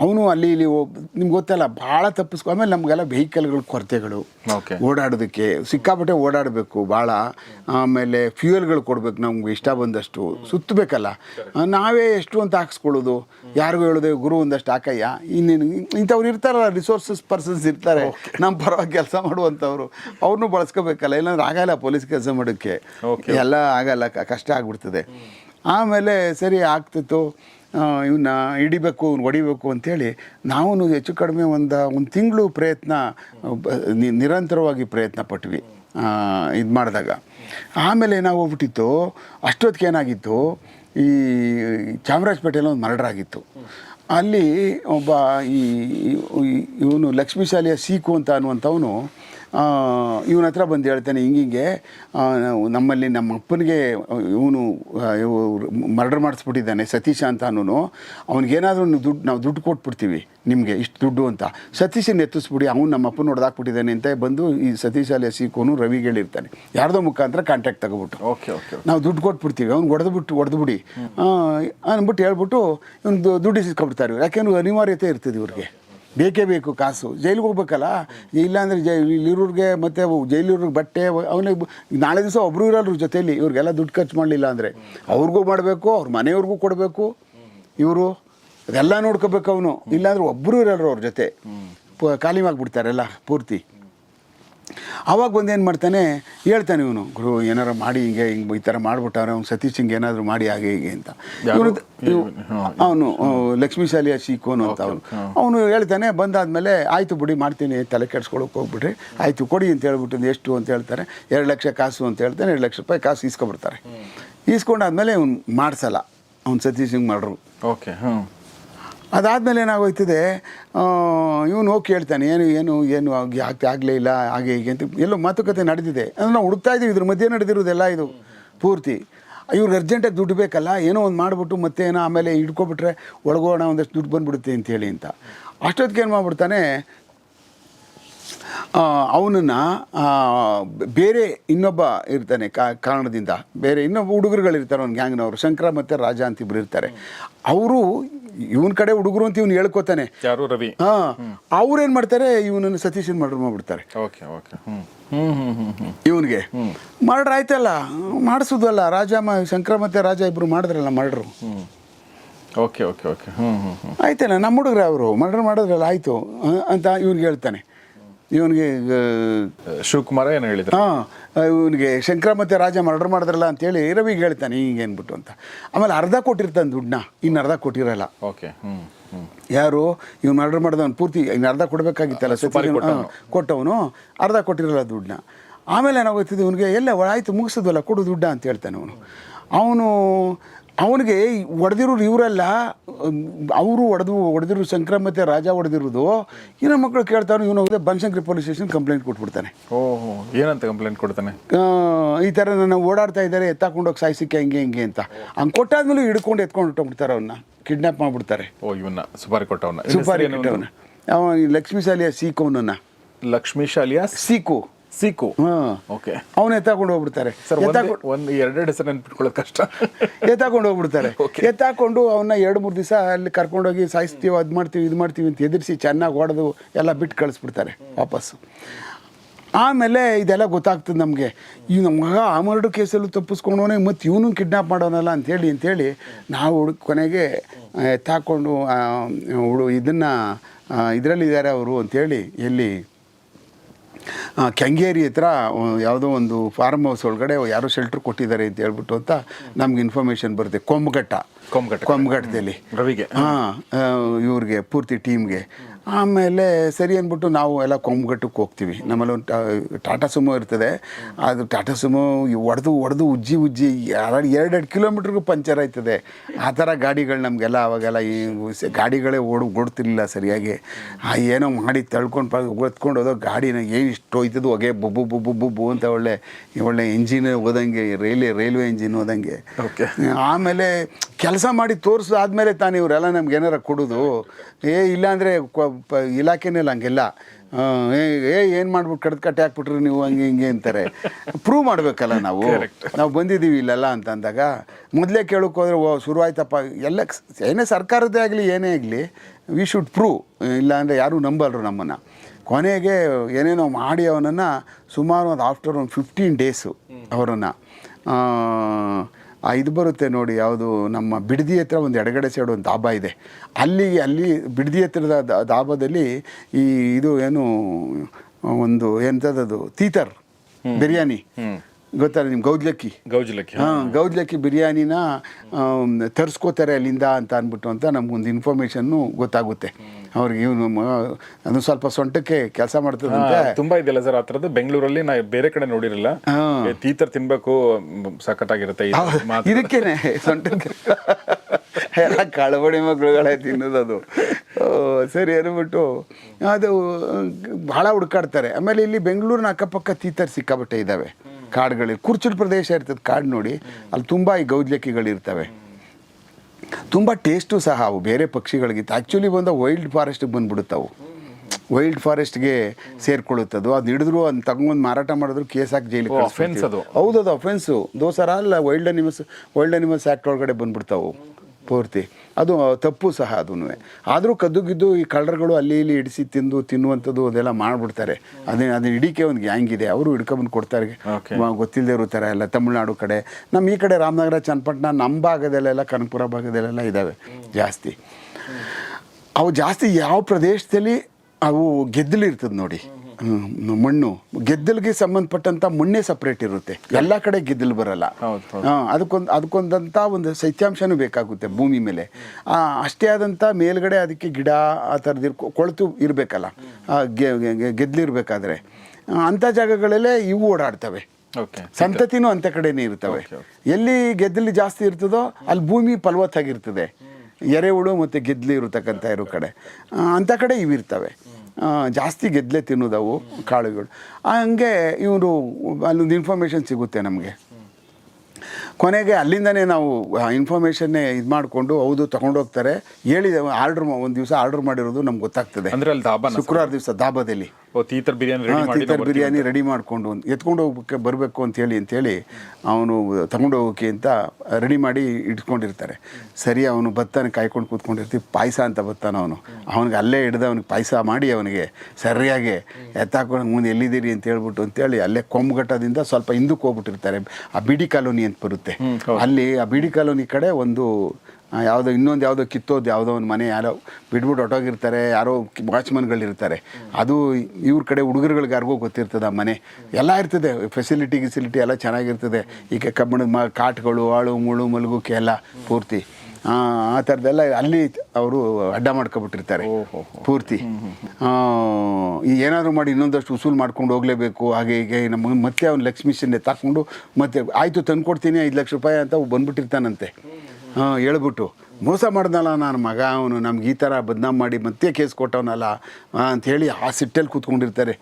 ಅವನು ಅಲ್ಲಿ ಇಲ್ಲಿ ನಿಮ್ಗೆ ಗೊತ್ತಲ್ಲ ಭಾಳ ತಪ್ಪಿಸ್ಕೊ ಆಮೇಲೆ ನಮಗೆಲ್ಲ ವೆಹಿಕಲ್ಗಳ ಕೊರತೆಗಳು. ಓಡಾಡೋದಕ್ಕೆ ಸಿಕ್ಕಾಪಟ್ಟೆ ಓಡಾಡಬೇಕು ಭಾಳ. ಆಮೇಲೆ ಫ್ಯೂಯಲ್ಗಳು ಕೊಡಬೇಕು ನಮ್ಗೆ ಇಷ್ಟ ಬಂದಷ್ಟು. ಸುತ್ತಬೇಕಲ್ಲ ನಾವೇ ಎಷ್ಟು ಅಂತ ಹಾಕ್ಸ್ಕೊಳ್ಳೋದು? ಯಾರಿಗೂ ಹೇಳೋದು ಗುರು ಒಂದಷ್ಟು ಹಾಕಯ್ಯ. ಇನ್ನೇನು ಇಂಥವ್ರು ಇರ್ತಾರಲ್ಲ ರಿಸೋರ್ಸಸ್ ಪರ್ಸನ್ಸ್ ಇರ್ತಾರೆ. ನಮ್ಮ ಪರವಾಗಿ ಕೆಲಸ ಮಾಡುವಂಥವ್ರು. ಅವ್ರನ್ನೂ ಬಳಸ್ಕೋಬೇಕಲ್ಲ ಇಲ್ಲಾಂದ್ರೆ ಆಗಲ್ಲ ಪೊಲೀಸ್ ಕೆಲಸ ಮಾಡೋಕ್ಕೆ. ಎಲ್ಲ ಆಗಲ್ಲ ಕಷ್ಟ ಆಗ್ಬಿಡ್ತದೆ. ಆಮೇಲೆ ಸರಿ ಆಗ್ತಿತ್ತು ಇವನ್ನ ಹಿಡಿಬೇಕು ಹೊಡಿಬೇಕು ಅಂಥೇಳಿ ನಾವು ಹೆಚ್ಚು ಕಡಿಮೆ ಒಂದು ಒಂದು ತಿಂಗಳು ಪ್ರಯತ್ನ ನಿರಂತರವಾಗಿ ಪ್ರಯತ್ನ ಪಟ್ವಿ ಇದು ಮಾಡಿದಾಗ. ಆಮೇಲೆ ಏನಾಗೋಗ್ಬಿಟ್ಟಿತ್ತು ಅಷ್ಟೊತ್ತಿಗೆ ಏನಾಗಿತ್ತು, ಈ, ಚಾಮರಾಜಪೇಟೆಯಲ್ಲಿ ಒಂದು ಮರ್ಡರ್ ಆಗಿತ್ತು. ಅಲ್ಲಿ ಒಬ್ಬ ಈ, ಇವನು ಲಕ್ಷ್ಮೀಶಾಲಿಯ ಸೀಕು ಅಂತ ಅನ್ನುವಂಥವನು ಇವನ ಹತ್ರ ಬಂದು ಹೇಳ್ತಾನೆ ಹಿಂಗಿಂಗೆ ನಮ್ಮಲ್ಲಿ ನಮ್ಮ ಅಪ್ಪನಿಗೆ ಇವನು ಮರ್ಡರ್ ಮಾಡಿಸ್ಬಿಟ್ಟಿದ್ದಾನೆ ಸತೀಶ ಅಂತ ಅವ್ನಿಗೇನಾದ್ರೂ ನೀವು ದುಡ್ಡು ನಾವು ದುಡ್ಡು ಕೊಟ್ಬಿಡ್ತೀವಿ ನಿಮಗೆ ಇಷ್ಟು ದುಡ್ಡು ಅಂತ. ಸತೀಶನ ಎತ್ತಿಸ್ಬಿಡಿ ಅವನು ನಮ್ಮ ಅಪ್ಪನ ಹೊಡೆದಾಕ್ಬಿಟ್ಟಿದ್ದಾನೆ ಅಂತ ಬಂದು ಈ ಸತೀಶ ಅಲಿಯ ಸಿಕ್ಕೋನು ರವಿಗೆ ಹೇಳಿರ್ತಾನೆ. ಯಾರ್ದೋ ಮುಖಾಂತರ ಕಾಂಟ್ಯಾಕ್ಟ್ ತಗೋಬಿಟ್ಟು. ಓಕೆ ಓಕೆ ನಾವು ದುಡ್ಡು ಕೊಟ್ಬಿಡ್ತೀವಿ ಅವ್ನು ಹೊಡೆದ್ಬಿಟ್ಟು ಹೊಡೆದ್ಬಿಡಿ ಅಂದ್ಬಿಟ್ಟು ಹೇಳ್ಬಿಟ್ಟು ಇವ್ನು ದುಡ್ಡು ಇವ್ರು ಯಾಕೆಂದ್ರೆ ಅನಿವಾರ್ಯತೆ ಇರ್ತದೆ ಇವ್ರಿಗೆ. ಬೇಕೇ ಬೇಕು ಕಾಸು. ಜೈಲಿಗೆ ಹೋಗ್ಬೇಕಲ್ಲ? ಇಲ್ಲಾಂದರೆ ಜೈ ಇಲ್ಲಿರೋರಿಗೆ ಮತ್ತು ಜೈಲಿರೋರಿಗೆ ಬಟ್ಟೆ ಅವನಿಗೆ ನಾಳೆ ದಿವಸ ಒಬ್ಬರು ಇರಲ್ರು ಜೊತೆಯಲ್ಲಿ ಇವ್ರಿಗೆಲ್ಲ ದುಡ್ಡು ಖರ್ಚು ಮಾಡಲಿಲ್ಲ ಅಂದರೆ. ಅವ್ರಿಗೂ ಮಾಡಬೇಕು, ಅವ್ರ ಮನೆಯವ್ರಿಗೂ ಕೊಡಬೇಕು. ಇವರು ಅದೆಲ್ಲ ನೋಡ್ಕೋಬೇಕು ಅವನು. ಇಲ್ಲಾಂದ್ರೆ ಒಬ್ಬರು ಇರಲ್ರು ಅವ್ರ ಜೊತೆ. ಖಾಲಿ ಮಾಡಿಬಿಡ್ತಾರೆ ಎಲ್ಲ ಪೂರ್ತಿ. ಅವಾಗ ಬಂದು ಏನು ಮಾಡ್ತಾನೆ ಹೇಳ್ತಾನೆ ಇವನು ಗುರು ಏನಾರು ಮಾಡಿ ಹಿಂಗೆ ಹಿಂಗೆ ಈ ಥರ ಮಾಡಿಬಿಟ್ಟವ್ರೆ ಅವ್ನು ಸತೀಶ್ ಹಿಂಗೆ ಏನಾದರೂ ಮಾಡಿ ಹಾಗೆ ಹೀಗೆ ಅಂತ. ಇವನು ಅವನು ಲಕ್ಷ್ಮೀಶಾಲಿಯ ಶೀಕೋನು ಅಂತ ಅವನು. ಅವನು ಹೇಳ್ತಾನೆ ಬಂದಾದಮೇಲೆ ಆಯಿತು ಬಿಡಿ ಮಾಡ್ತೀನಿ ತಲೆ ಕೆಡ್ಸ್ಕೊಳಕ್ಕೆ ಹೋಗ್ಬಿಟ್ರಿ ಆಯಿತು ಕೊಡಿ ಅಂತ ಹೇಳ್ಬಿಟ್ಟು ಎಷ್ಟು ಅಂತ ಹೇಳ್ತಾರೆ ಎರಡು ಲಕ್ಷ ಕಾಸು ಅಂತ ಹೇಳ್ತಾನೆ ಎರಡು ಲಕ್ಷ ರೂಪಾಯಿ ಕಾಸು ಇಸ್ಕೊಬಿಡ್ತಾರೆ ಈಸ್ಕೊಂಡಾದ್ಮೇಲೆ ಅವ್ನು ಮಾಡಿಸಲ್ಲ ಅವ್ನು ಸತೀಶ್ ಹಿಂಗೆ ಮಾಡ್ರು. ಓಕೆ ಅದಾದಮೇಲೆ ಏನಾಗೋಯ್ತದೆ ಇವನು ಹೋಗಿ ಕೇಳ್ತಾನೆ, ಏನು ಏನು ಏನು ಆಗ್ತಾ ಆಗಲೇ ಇಲ್ಲ, ಹಾಗೆ ಹೀಗೆ ಅಂತ ಎಲ್ಲೋ ಮಾತುಕತೆ ನಡೆದಿದೆ. ಅಂದರೆ ನಾವು ಹುಡುಕ್ತಾ ಇದ್ದೀವಿ, ಇದ್ರ ಮಧ್ಯೆ ನಡೆದಿರೋದೆಲ್ಲ ಇದು ಪೂರ್ತಿ. ಇವ್ರಿಗೆ ಅರ್ಜೆಂಟಾಗಿ ದುಡ್ಡು ಬೇಕಲ್ಲ, ಏನೋ ಒಂದು ಮಾಡಿಬಿಟ್ಟು ಮತ್ತೆ ಏನೋ ಆಮೇಲೆ ಹಿಡ್ಕೊಬಿಟ್ರೆ, ಒಳಗೋಣ, ಒಂದಷ್ಟು ದುಡ್ಡು ಬಂದ್ಬಿಡುತ್ತೆ ಅಂತೇಳಿ ಅಂತ. ಅಷ್ಟೊತ್ತಿಗೆ ಏನು ಮಾಡ್ಬಿಡ್ತಾನೆ ಅವನನ್ನು ಬೇರೆ ಇನ್ನೊಬ್ಬ ಇರ್ತಾನೆ ಕಾ ಕಾರಣದಿಂದ. ಬೇರೆ ಇನ್ನೊಬ್ಬ ಹುಡುಗರುಗಳಿರ್ತಾರೆ ಅವ್ನ ಗ್ಯಾಂಗ್ನವರು ಶಂಕರ ಮತ್ತು ರಾಜ ಅಂತ ಇಬ್ಬರು ಇರ್ತಾರೆ. ಅವರು ಇವನ ಕಡೆ ಹುಡುಗರು ಅಂತ ಇವ್ನು ಹೇಳ್ಕೊತಾನೆ. ಯಾರು? ರವಿ. ಹಾಂ ಅವ್ರೇನು ಮಾಡ್ತಾರೆ? ಇವನನ್ನು ಸತೀಶನ್ ಮರ್ಡರ್ ಮಾಡಿಬಿಡ್ತಾರೆ. Okay okay. ಇವನಿಗೆ. ಮರ್ಡ್ರ್ ಆಯ್ತಲ್ಲ? ಮಾಡಿಸೋದಲ್ಲ. ರಾಜ ಮ ಶಂಕರ ಮತ್ತು ರಾಜ ಇಬ್ಬರು ಮಾಡಿದ್ರಲ್ಲ ಮರ್ಡ್ರು. Okay okay okay. ಹ್ಞೂ ಹ್ಞೂ ಆಯ್ತಲ್ಲ ನಮ್ಮ ಹುಡುಗ್ರೆ ಅವರು. ಮರ್ಡರ್ ಮಾಡಿದ್ರಲ್ಲ ಆಯಿತು. ಅಂತ ಇವ್ನಿಗೆ ಹೇಳ್ತಾನೆ. ಇವನಿಗೆ ಶಿವಕುಮಾರ ಏನು ಹೇಳಿದ್ರು? ಹಾಂ ಇವನಿಗೆ ಶಂಕರ ಮತ್ತು ರಾಜ ಮರ್ಡರ್ ಮಾಡಿದ್ರಲ್ಲ ಅಂತೇಳಿ ರವಿಗೆ ಹೇಳ್ತಾನೆ ಹಿಂಗೆ ಏನ್ಬಿಟ್ಟು ಅಂತ. ಆಮೇಲೆ ಅರ್ಧ ಕೊಟ್ಟಿರ್ತಾನೆ ದುಡ್ಡನ್ನ ಇನ್ನು ಅರ್ಧ ಕೊಟ್ಟಿರಲ್ಲ ಓಕೆ ಯಾರು? ಇವ್ನು ಮರ್ಡರ್ ಮಾಡಿದವನು ಪೂರ್ತಿ ಇನ್ನು ಅರ್ಧ ಕೊಡಬೇಕಾಗಿತ್ತಲ್ಲ ಕೊಟ್ಟವ್ನು. ಅರ್ಧ ಕೊಟ್ಟಿರಲ್ಲ ದುಡ್ಡನ್ನ. ಆಮೇಲೆ ಏನಾಗೋಯ್ತದೆ ಇವನಿಗೆ ಎಲ್ಲ ಆಯಿತು ಮುಗಿಸಿದ್ವಲ್ಲ ಕೊಡು ದುಡ್ಡ ಅಂತ ಹೇಳ್ತಾನೆ ಅವನು. ಅವನು ಅವನಿಗೆ ಹೊಡೆದಿರೋರು ಇವರೆಲ್ಲ ಅವರು ಹೊಡೆದು ಹೊಡೆದಿರೋ ಶಂಕರ ಮತ್ತು ರಾಜ ಹೊಡೆದಿರೋದು ಇನ್ನೂ ಮಕ್ಕಳು ಕೇಳ್ತಾನೆ ಇವನು ಹೋಗಿದೆ ಬನಶಂಕರಿ ಪೊಲೀಸ್ ಸ್ಟೇಷನ್ ಕಂಪ್ಲೇಂಟ್ ಕೊಟ್ಬಿಡ್ತಾನೆ. ಓಹೋ ಏನಂತ ಕಂಪ್ಲೇಂಟ್ ಕೊಡ್ತಾನೆ? ಈ ಥರ ನನ್ನ ಓಡಾಡ್ತಾ ಇದ್ದಾರೆ ಎತ್ತಾಕೊಂಡೋಗಿ ಸಾಯಿಸಿಕ್ಕೆ ಹಂಗೆ ಹಿಂಗೆ ಅಂತ. ಹಂಗೆ ಕೊಟ್ಟಾದ್ಮೇಲೆ ಹಿಡ್ಕೊಂಡು ಎತ್ಕೊಂಡು ಹೊಟ್ಟೋಗ್ಬಿಡ್ತಾರೆ ಅವನ್ನ ಕಿಡ್ನಾಪ್ ಮಾಡಿಬಿಡ್ತಾರೆ. ಓ ಇವನ್ನ ಸುಪಾರಿ ಕೊಟ್ಟವನ್ನ. ಸುಪಾರಿ ಕೊಟ್ಟವನ್ನ. ಅವ ಲಕ್ಷ್ಮೀಶಾಲಿಯ ಸೀಕೋವನನ್ನ ಲಕ್ಷ್ಮೀಶಾಲಿಯ ಸೀಕು. ಸೀಕು. ಹಾಂ. ಓಕೆ. ಅವನು ಎತ್ತಾಕೊಂಡು ಹೋಗ್ಬಿಡ್ತಾರೆ. ಒಂದು ಎರಡೆರಡು ಹೆಸರು ನೆನ್ಪಿಟ್ಕೊಳ್ಳೋದು ಕಷ್ಟ. ಎತ್ತಾಕೊಂಡು ಹೋಗ್ಬಿಡ್ತಾರೆ. ಎತ್ತಾಕೊಂಡು ಅವನ್ನ ಎರಡು ಮೂರು ದಿವಸ ಅಲ್ಲಿ ಕರ್ಕೊಂಡೋಗಿ ಸಾಯಿಸ್ತೀವಿ ಅದು ಮಾಡ್ತೀವಿ ಇದು ಮಾಡ್ತೀವಿ ಅಂತ ಎದುರಿಸಿ ಚೆನ್ನಾಗಿ ಹೊಡೆದು ಎಲ್ಲ ಬಿಟ್ಟು ಕಳಿಸ್ಬಿಡ್ತಾರೆ ವಾಪಸ್ಸು. ಆಮೇಲೆ ಇದೆಲ್ಲ ಗೊತ್ತಾಗ್ತದೆ ನಮಗೆ. ಈ ನಮ್ಮ ಮಗ ಆ ಮರಡು ಕೇಸಲ್ಲೂ ತಪ್ಪಿಸ್ಕೊಂಡವನೇ ಮತ್ತು ಇವನು ಕಿಡ್ನಾಪ್ ಮಾಡೋನಲ್ಲ ಅಂಥೇಳಿ ಅಂಥೇಳಿ ನಾವು ಹುಡುಗ ಕೊನೆಗೆ ಎತ್ತಾಕೊಂಡು ಇದನ್ನು ಇದರಲ್ಲಿದ್ದಾರೆ ಅವರು ಅಂಥೇಳಿ ಎಲ್ಲಿ ಕೆಂಗೇರಿ ಹತ್ರ ಯಾವುದೋ ಒಂದು ಫಾರ್ಮ್ ಹೌಸ್ ಒಳಗಡೆ ಯಾರೋ ಶೆಲ್ಟರ್ ಕೊಟ್ಟಿದ್ದಾರೆ ಅಂತ ಹೇಳ್ಬಿಟ್ಟು ಅಂತ ನಮ್ಗೆ ಇನ್ಫಾರ್ಮೇಶನ್ ಬರುತ್ತೆ. ಕೊಂಬಘಟ್ಟ. ಕೊಂಬಘಟ್ಟ. ಕೊಂಬಘಟ್ಟದಲ್ಲಿ. ರವಿಗೆ. ಹಾಂ ಇವ್ರಿಗೆ ಪೂರ್ತಿ ಟೀಮ್ಗೆ ಆಮೇಲೆ ಸರಿ ಅಂದ್ಬಿಟ್ಟು ನಾವು ಎಲ್ಲ ಕೊಂಬುಗಟ್ಟಕ್ಕೆ ಹೋಗ್ತೀವಿ. ನಮ್ಮಲ್ಲಿ ಒಂದು ಟಾ- ಟಾಟಾ ಸುಮೋ ಇರ್ತದೆ. ಅದು ಟಾಟಾ ಸುಮೋ ಒಡೆದು ಒಡೆದು ಉಜ್ಜಿ ಉಜ್ಜಿ ಎರಡು ಎರಡೆರಡು ಕಿಲೋಮೀಟ್ರಿಗೂ ಪಂಚರ್ ಆಯ್ತದೆ. ಆ ಥರ ಗಾಡಿಗಳು ನಮಗೆಲ್ಲ ಅವಾಗೆಲ್ಲ ಈ ಗಾಡಿಗಳೇ ಓಡ್ ಓಡ್ತಿರ್ಲಿಲ್ಲ ಸರಿಯಾಗಿ. ಆ ಏನೋ ಮಾಡಿ ತಳ್ಕೊಂಡು ಪ ಒತ್ಕೊಂಡು ಹೋದೋ ಗಾಡಿನ ಏನು ಇಷ್ಟು ಹೋಯ್ತದು ಹೊಗೆ ಬುಬ್ಬು ಬುಬ್ಬು ಬುಬ್ಬು ಅಂತ ಒಳ್ಳೆ ಒಳ್ಳೆ ಇಂಜಿನ್ ಹೋದಂಗೆ ರೈಲ್ವೆ ರೈಲ್ವೆ ಇಂಜಿನ್ ಹೋದಂಗೆ. ಓಕೆ. ಆಮೇಲೆ ಕೆಲಸ ಮಾಡಿ ತೋರಿಸಾದ್ಮೇಲೆ ತಾನೇ ಇವರೆಲ್ಲ ನಮ್ಗೆ ಏನಾರ ಕೊಡೋದು. ಏ ಇಲ್ಲಾಂದರೆ ಇಲಾಖೆನಲ್ಲಿ ಹಂಗೆಲ್ಲ. ಏ ಏ ಏನು ಮಾಡ್ಬಿಟ್ಟು ಕಡ್ದು ಕಟ್ಟೆ ಹಾಕ್ಬಿಟ್ರಿ ನೀವು ಹಂಗೆ ಹಿಂಗೆ ಅಂತಾರೆ. ಪ್ರೂವ್ ಮಾಡಬೇಕಲ್ಲ ನಾವು. ನಾವು ಬಂದಿದ್ದೀವಿ ಇಲ್ಲೆಲ್ಲ ಅಂತ ಅಂದಾಗ ಮೊದಲೇ ಕೇಳೋಕೆ ಹೋದ್ರೆ ಓ ಶುರುವಾಯ್ತಪ್ಪ. ಎಲ್ಲ ಏನೇ ಸರ್ಕಾರದ್ದೇ ಆಗಲಿ ಏನೇ ಆಗಲಿ ವಿ ಶುಡ್ ಪ್ರೂವ್ ಇಲ್ಲಾಂದರೆ ಯಾರೂ ನಂಬಲ್ರು ನಮ್ಮನ್ನು. ಕೊನೆಗೆ ಏನೇನೋ ಮಾಡಿ ಅವನನ್ನು ಸುಮಾರು ಒಂದು ಆಫ್ಟರ್ ಒಂದು ಫಿಫ್ಟೀನ್ ಡೇಸು ಅವರನ್ನು. ಆ ಇದು ಬರುತ್ತೆ ನೋಡಿ ಯಾವುದು ನಮ್ಮ ಬಿಡದಿ ಹತ್ರ ಒಂದು ಎಡಗಡೆ ಸೈಡ್ ಒಂದು ದಾಬಾ ಇದೆ. ಅಲ್ಲಿ ಅಲ್ಲಿ ಬಿಡದಿ ಹತ್ರದ ದಾಬಾದಲ್ಲಿ ಈ ಇದು ಏನು ಒಂದು ಎಂಥದ್ದು ತೀತರ್ ಬಿರಿಯಾನಿ. ಗೊತ್ತಲ್ಲ ನಿಮ್ಗೆ ಗೌಜ್ಲಕ್ಕಿ? ಗೌಜ್ಲಕ್ಕಿ ಹಾಂ ಗೌಜ್ಲಕ್ಕಿ ಬಿರಿಯಾನಿನ ತರಿಸ್ಕೋತಾರೆ ಅಲ್ಲಿಂದ ಅಂತ ಅಂದ್ಬಿಟ್ಟು ಅಂತ ನಮ್ಗೊಂದು ಇನ್ಫಾರ್ಮೇಷನ್ನು ಗೊತ್ತಾಗುತ್ತೆ. ಅವ್ರಿಗೆ ಇವನು ಅದು ಸ್ವಲ್ಪ ಸೊಂಟಕ್ಕೆ ಕೆಲಸ ಮಾಡ್ತದಂತೆ. ತುಂಬಾ ಇದೆಯಲ್ಲ ಸರ್ ಆ ಥರದ್ದು? ಬೆಂಗಳೂರಲ್ಲಿ ನಾ ಬೇರೆ ಕಡೆ ನೋಡಿರಲ್ಲ. ಹಾ. ಏ, ತೀತರ್ ತಿನ್ಬೇಕು ಸಖತ್ತಾಗಿರುತ್ತೆ. ಇದಕ್ಕೇನೆ ಸೊಂಟಕ್ಕೆ. ಎಲ್ಲ ಕಳವಡಿ ಮಕ್ಕಳುಗಳೇ ತಿನ್ನೋದು ಅದು. ಸರಿ ಅಂದ್ಬಿಟ್ಟು ಅದು ಭಾಳ ಹುಡ್ಕಾಡ್ತಾರೆ. ಆಮೇಲೆ ಇಲ್ಲಿ ಬೆಂಗಳೂರಿನ ಅಕ್ಕಪಕ್ಕ ತೀತರ್ ಸಿಕ್ಕಾಬಟ್ಟೆ ಇದ್ದಾವೆ. ಕಾಡುಗಳು ಕುರ್ಚಲ್ ಪ್ರದೇಶ ಇರ್ತದೆ ಕಾಡು ನೋಡಿ ಅಲ್ಲಿ ತುಂಬ ಈ ಗೌಜ್ಲಕ್ಕಿಗಳಿರ್ತವೆ ತುಂಬ ಟೇಸ್ಟು ಸಹ ಅವು ಬೇರೆ ಪಕ್ಷಿಗಳಿಗಿಂತ. ಆ್ಯಕ್ಚುಲಿ ಬಂದ ವೈಲ್ಡ್ ಫಾರೆಸ್ಟಿಗೆ ಬಂದುಬಿಡುತ್ತವು. ವೈಲ್ಡ್ ಫಾರೆಸ್ಟ್ಗೆ ಸೇರ್ಕೊಳ್ಳುತ್ತದು ಅದು ಹಿಡಿದ್ರು ಅದನ್ನ ತಗೊಂಬಂದು ಮಾರಾಟ ಮಾಡಿದ್ರು ಕೇಸ್ ಹಾಕಿ ಜೈಲಿಗೆ ಅಫೆನ್ಸ್ ಅದು. ಹೌದು ಅದು. ಅಫೆನ್ಸು ದೋಸರ ಅಲ್ಲ wild animals wild animals act ಒಳಗಡೆ ಬಂದ್ಬಿಡ್ತಾವು ಪೂರ್ತಿ. ಅದು ತಪ್ಪು ಸಹ ಅದೂ ಆದರೂ ಕದ್ದು ಗಿದ್ದು ಈ ಕಳ್ಳರುಗಳು ಅಲ್ಲಿ ಇಲ್ಲಿ ಇಡಿಸಿ ತಿಂದು ತಿನ್ನುವಂಥದ್ದು ಅದೆಲ್ಲ ಮಾಡಿಬಿಡ್ತಾರೆ. ಅದೇ ಅದು ಇಡೀಕೆ ಒಂದು ಗ್ಯಾಂಗ್ ಇದೆ. ಅವರು ಹಿಡ್ಕೊಂಬಂದು ಕೊಡ್ತಾರೆ. ಗೊತ್ತಿಲ್ಲದೆ ಇರೋ ಥರ ಎಲ್ಲ ತಮಿಳ್ನಾಡು ಕಡೆ. ನಮ್ಮ ಈ ಕಡೆ ರಾಮನಗರ ಚನ್ನಪಟ್ಟಣ ನಮ್ಮ ಭಾಗದಲ್ಲೆಲ್ಲ ಕನಕಪುರ ಭಾಗದಲ್ಲೆಲ್ಲ ಇದ್ದಾವೆ ಜಾಸ್ತಿ. ಅವು ಜಾಸ್ತಿ ಯಾವ ಪ್ರದೇಶದಲ್ಲಿ ಅವು ಗೆದ್ದಲಿರ್ತದೆ ನೋಡಿ. ಮಣ್ಣು. ಗೆದ್ದಲ್ಗೆ ಸಂಬಂಧಪಟ್ಟಂತ ಮಣ್ಣೇ ಸಪ್ರೇಟ್ ಇರುತ್ತೆ. ಎಲ್ಲ ಕಡೆ ಗೆದ್ದಲು ಬರಲ್ಲ. ಅದಕ್ಕೊಂದು ಅದಕ್ಕೊಂದಂತ ಒಂದು ಶೈತ್ಯಾಂಶನೂ ಬೇಕಾಗುತ್ತೆ ಭೂಮಿ ಮೇಲೆ. ಅಷ್ಟೇ ಆದಂಥ ಮೇಲ್ಗಡೆ ಅದಕ್ಕೆ ಗಿಡ ಆ ಥರದ್ದು ಕೊಳತು ಇರಬೇಕಲ್ಲ. ಗೆದ್ದಲಿರ್ಬೇಕಾದ್ರೆ ಅಂಥ ಜಾಗಗಳಲ್ಲೇ ಇವು ಓಡಾಡ್ತವೆ. ಓಕೆ ಸಂತತಿನೂ ಅಂಥ ಕಡೆನೇ ಇರ್ತವೆ. ಎಲ್ಲಿ ಗೆದ್ದಲಿ ಜಾಸ್ತಿ ಇರ್ತದೋ ಅಲ್ಲಿ ಭೂಮಿ ಫಲವತ್ತಾಗಿರ್ತದೆ. ಎರೆಹುಳು ಮತ್ತು ಗೆದ್ದಲಿ ಇರತಕ್ಕಂಥ ಇರೋ ಕಡೆ. ಅಂಥ ಕಡೆ ಇವಿರ್ತವೆ ಜಾಸ್ತಿ ಗೆದ್ದಲೆ ತಿನ್ನೋದವು ಕಾಳುಗಳು. ಹಂಗೆ ಇವರು ಅಲ್ಲೊಂದು ಇನ್ಫಾರ್ಮೇಷನ್ ಸಿಗುತ್ತೆ ನಮಗೆ. ಕೊನೆಗೆ ಅಲ್ಲಿಂದನೇ ನಾವು ಇನ್ಫಾರ್ಮೇಷನ್ನೇ ಇದು ಮಾಡಿಕೊಂಡು ಹೌದು ತಗೊಂಡೋಗ್ತಾರೆ ಹೇಳಿದೆ ಆರ್ಡ್ರ್ ಒಂದು ದಿವಸ ಆರ್ಡ್ರ್ ಮಾಡಿರೋದು ನಮ್ಗೆ ಗೊತ್ತಾಗ್ತದೆ. ಅಂದ್ರೆ ಅಲ್ಲಿ ಶುಕ್ರವಾರ ದಿವಸ ದಾಬಾದಲ್ಲಿ. ತೀತರ್ ಬಿರಿಯಾನಿ ರೆಡಿ ಮಾಡಿ ತೀತರ್ ಬಿರಿಯಾನಿ ರೆಡಿ ಮಾಡಿಕೊಂಡು ಎತ್ಕೊಂಡು ಹೋಗ್ಬೇಕು ಬರಬೇಕು ಅಂತೇಳಿ ಅಂತೇಳಿ ಅವನು ತಗೊಂಡು ಹೋಗೋಕೆ ಅಂತ ರೆಡಿ ಮಾಡಿ ಇಟ್ಕೊಂಡಿರ್ತಾರೆ. ಸರಿ ಅವನು ಭತ್ತನ ಕಾಯ್ಕೊಂಡು ಕೂತ್ಕೊಂಡಿರ್ತೀವಿ ಪಾಯಸ ಅಂತ ಭತ್ತಾನ ಅವನು. ಅವನಿಗೆ ಅಲ್ಲೇ ಹಿಡ್ದು ಅವನಿಗೆ ಪಾಯಸ ಮಾಡಿ ಅವನಿಗೆ ಸರಿಯಾಗಿ ಎತ್ತಾಕೊಂಡು ಮುಂದೆ ಎಲ್ಲಿದ್ದೀರಿ ಅಂತ ಹೇಳ್ಬಿಟ್ಟು ಅಂತೇಳಿ ಅಲ್ಲೇ ಕೊಂಬಘಟ್ಟದಿಂದ ಸ್ವಲ್ಪ ಹಿಂದಕ್ಕೆ ಹೋಗ್ಬಿಟ್ಟಿರ್ತಾರೆ. ಆ ಬಿಡಿ ಕಾಲೋನಿ ಅಂತ ಬರುತ್ತೆ. ಅಲ್ಲಿ ಆ ಬಿಡಿ ಕಾಲೋನಿ ಕಡೆ ಒಂದು ಯಾವುದೋ ಇನ್ನೊಂದು ಯಾವುದೋ ಕಿತ್ತೋದು ಯಾವುದೋ ಒಂದು ಮನೆ ಯಾರೋ ಬಿಟ್ಬಿಟ್ಟು ಹೊಟ್ಟೋಗಿರ್ತಾರೆ ಯಾರೋ ವಾಚ್ಮನ್ಗಳಿರ್ತಾರೆ ಅದು ಇವ್ರ ಕಡೆ ಹುಡುಗರುಗಳಿಗೆ ಯಾರಿಗೂ ಗೊತ್ತಿರ್ತದೆ ಆ ಮನೆ. ಎಲ್ಲ ಇರ್ತದೆ ಫೆಸಿಲಿಟಿ ಗಿಸಿಲಿಟಿ ಎಲ್ಲ ಚೆನ್ನಾಗಿರ್ತದೆ. ಈಗ ಕಬ್ಬಿಣದ ಮ ಕಾಟ್ಗಳು ಆಳು ಮುಳು ಮಲಗುಕ್ಕೆ ಎಲ್ಲ ಪೂರ್ತಿ. ಆ, ಥರದ್ದೆಲ್ಲ ಅಲ್ಲಿ ಅವರು ಅಡ್ಡ ಮಾಡ್ಕೊಬಿಟ್ಟಿರ್ತಾರೆ. ಪೂರ್ತಿ. ಏನಾದರೂ ಮಾಡಿ ಇನ್ನೊಂದಷ್ಟು ಉಸೂಲು ಮಾಡ್ಕೊಂಡು ಹೋಗಲೇಬೇಕು ಹಾಗೆ ಹೀಗೆ ನಮ್ಮ ಮತ್ತೆ ಅವ್ನು ಲಕ್ಷ್ಮೀಶನ್ನೇ ತಾಕೊಂಡು ಮತ್ತೆ ಆಯಿತು ತಂದುಕೊಡ್ತೀನಿ ಐದು ಲಕ್ಷ ರೂಪಾಯಿ ಅಂತ ಬಂದ್ಬಿಟ್ಟಿರ್ತಾನಂತೆ. ಹೇಳ್ಬಿಟ್ಟು. ಮೋಸ ಮಾಡ್ದಲ್ಲ ನಾನು ಮಗ ಅವನು ನಮ್ಗೆ ಈ ಥರ ಬದನಾಮ್ ಮಾಡಿ ಮತ್ತೆ ಕೇಸ್ ಕೊಟ್ಟವನಲ್ಲ ಅಂಥೇಳಿ ಆ ಸಿಟ್ಟಲ್ಲಿ ಕೂತ್ಕೊಂಡಿರ್ತಾರೆ